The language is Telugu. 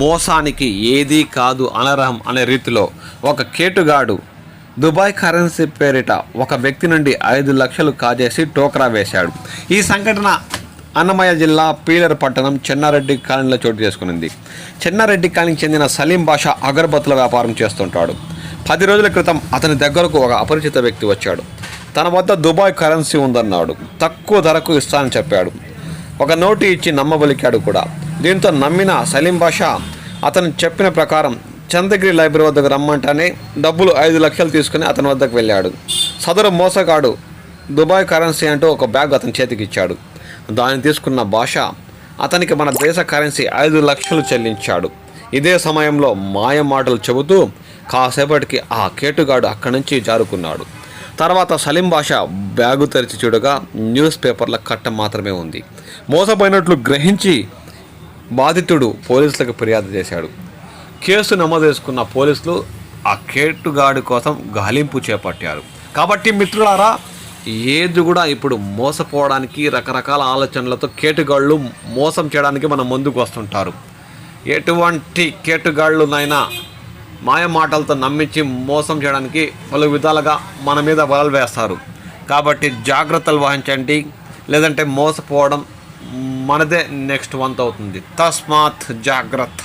మోసానికి ఏదీ కాదు అనర్హం అనే రీతిలో ఒక కేటుగాడు దుబాయ్ కరెన్సీ పేరిట ఒక వ్యక్తి నుండి ఐదు లక్షలు కాజేసి టోకరా వేశాడు. ఈ సంఘటన అన్నమయ్య జిల్లా పీలర్ పట్టణం చెన్నారెడ్డి కాలనీలో చోటు చేసుకునింది. చెన్నారెడ్డి కాలనీకి చెందిన సలీం బాషా అగరబత్తుల వ్యాపారం చేస్తుంటాడు. పది రోజుల క్రితం అతని దగ్గరకు ఒక అపరిచిత వ్యక్తి వచ్చాడు. తన వద్ద దుబాయ్ కరెన్సీ ఉందన్నాడు. తక్కువ ధరకు ఇస్తానని చెప్పాడు. ఒక నోటు ఇచ్చి నమ్మబలికాడు కూడా. దీంతో నమ్మిన సలీం బాషా అతను చెప్పిన ప్రకారం చంద్రగిరి లైబ్రరీ వద్దకు రమ్మంటానే డబ్బులు ఐదు లక్షలు తీసుకుని అతని వద్దకు వెళ్ళాడు. సదరు మోసగాడు దుబాయ్ కరెన్సీ అంటూ ఒక బ్యాగ్ అతని చేతికి ఇచ్చాడు. దాన్ని తీసుకున్న భాష అతనికి మన దేశ కరెన్సీ ఐదు లక్షలు చెల్లించాడు. ఇదే సమయంలో మాయ మాటలు చెబుతూ కాసేపటికి ఆ కేటుగాడు అక్కడి నుంచి జారుకున్నాడు. తర్వాత సలీం భాష బ్యాగు తెరిచి చూడగా న్యూస్ పేపర్ల కట్ట మాత్రమే ఉంది. మోసపోయినట్లు గ్రహించి బాధితుడు పోలీసులకు ఫిర్యాదు చేశాడు. కేసు నమోదు చేసుకున్న పోలీసులు ఆ కేటుగాడి కోసం గాలింపు చేపట్టారు. కాబట్టి మిత్రులారా ఏది కూడా ఇప్పుడు మోసపోవడానికి రకరకాల ఆలోచనలతో కేటుగాళ్ళు మోసం చేయడానికి మన ముందుకు వస్తుంటారు. ఎటువంటి కేటుగాళ్ళునైనా మాయ మాటలతో నమ్మించి మోసం చేయడానికి పలు విధాలుగా మన మీద వలలు వేస్తారు. కాబట్టి జాగ్రత్తలు వహించండి. లేదంటే మోసపోవడం మనదే నెక్స్ట్ వంత్ అవుతుంది. తస్మాత్ జాగ్రత్త.